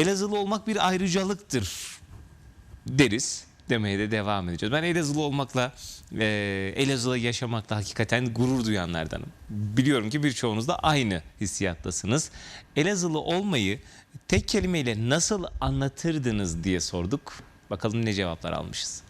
Elazığlı olmak bir ayrıcalıktır deriz demeye de devam edeceğiz. Ben Elazığlı olmakla, e, Elazığ'da yaşamakla hakikaten gurur duyanlardanım. Biliyorum ki birçoğunuz da aynı hissiyattasınız. Elazığlı olmayı tek kelimeyle nasıl anlatırdınız diye sorduk. Bakalım ne cevaplar almışız.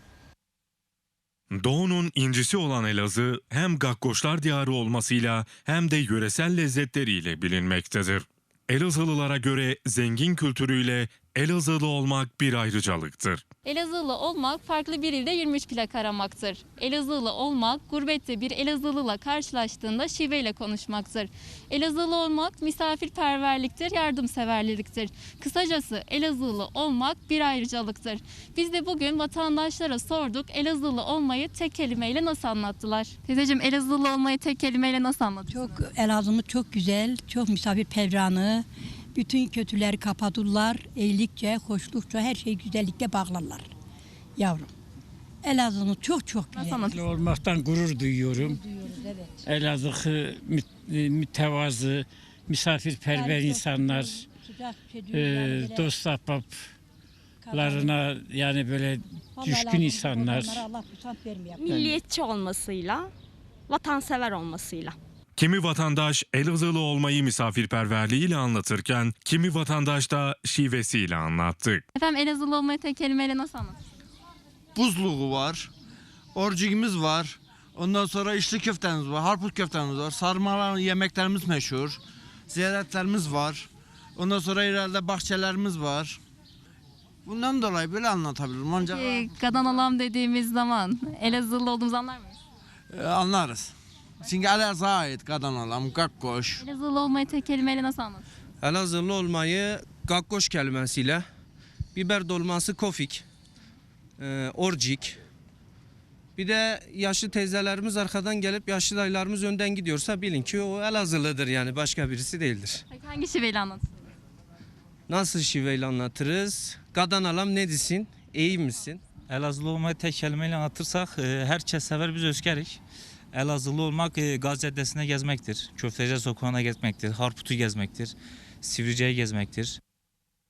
Doğu'nun incisi olan Elazığ hem gakkoşlar diyarı olmasıyla hem de yöresel lezzetleriyle bilinmektedir. Elazığlılara göre zengin kültürüyle Elazığlı olmak bir ayrıcalıktır. Elazığlı olmak farklı bir ilde 23 plak aramaktır. Elazığlı olmak gurbette bir Elazığlıyla karşılaştığında şiveyle konuşmaktır. Elazığlı olmak misafirperverliktir, yardımseverliktir. Kısacası Elazığlı olmak bir ayrıcalıktır. Biz de bugün vatandaşlara sorduk Elazığlı olmayı tek kelimeyle nasıl anlattılar? Teyzeciğim Elazığlı olmayı tek kelimeyle nasıl anlatıyorsun? Çok Elazığ'ımız çok güzel, çok misafirpervanı. Bütün kötüleri kapatırlar, iyilikçe, hoşlukça her şeyi güzellikle bağlarlar. Yavrum. Elazığ'ımız çok çok güzel. anlatıyorsun? olmaktan gurur duyuyorum. Duyuyoruz evet. Elazığ mü- e, mütevazı, misafirperver Yani çok insanlar, Sıcak şey e, diyorlar, böyle dost ahbaplarına yani böyle Vallahi düşkün Elazığ'ın insanlar. olanlara Allah milliyetçi olmasıyla, vatansever olmasıyla. Kimi vatandaş Elazığlı olmayı misafirperverliğiyle anlatırken kimi vatandaş da şivesiyle anlattı. Efendim Elazığlı olmayı tek kelimeyle nasıl anlatıyorsun? buzluğu var. Orcigimiz var. Ondan sonra içli köftemiz var. Harput köftemiz var. Sarmalar yemeklerimiz meşhur. Ziyaretlerimiz var. Ondan sonra herhalde bahçelerimiz var. Bundan dolayı böyle anlatabilirim. Ancak Ee, Gadanalam dediğimiz zaman Elazığlı olduğumuzu anlar mıyız? e, anlarız. Çünkü Elazığ'a ait Kadanalam, Gakkoş. Elazığlı olmayı tek kelimeyle nasıl anlatıyorsun? Elazığlı olmayı gakkoş kelimesiyle, biber dolması kofik, e, orcik, bir de yaşlı teyzelerimiz arkadan gelip yaşlı dayılarımız önden gidiyorsa bilin ki o Elazığlıdır yani başka birisi değildir. Peki hangi şiveyle anlatıyorsun? Nasıl şiveyle anlatırız? Gadan alam ne desin? İyi misin? Elazığlı olmayı tek kelimeyle anlatırsak e, herkes sever biz özkerik. Elazığlı olmak e, Gaz Caddesi'ne gezmektir. Köfteci Sokağı'na gezmektir. Harput'u gezmektir. Sivrice'yi gezmektir.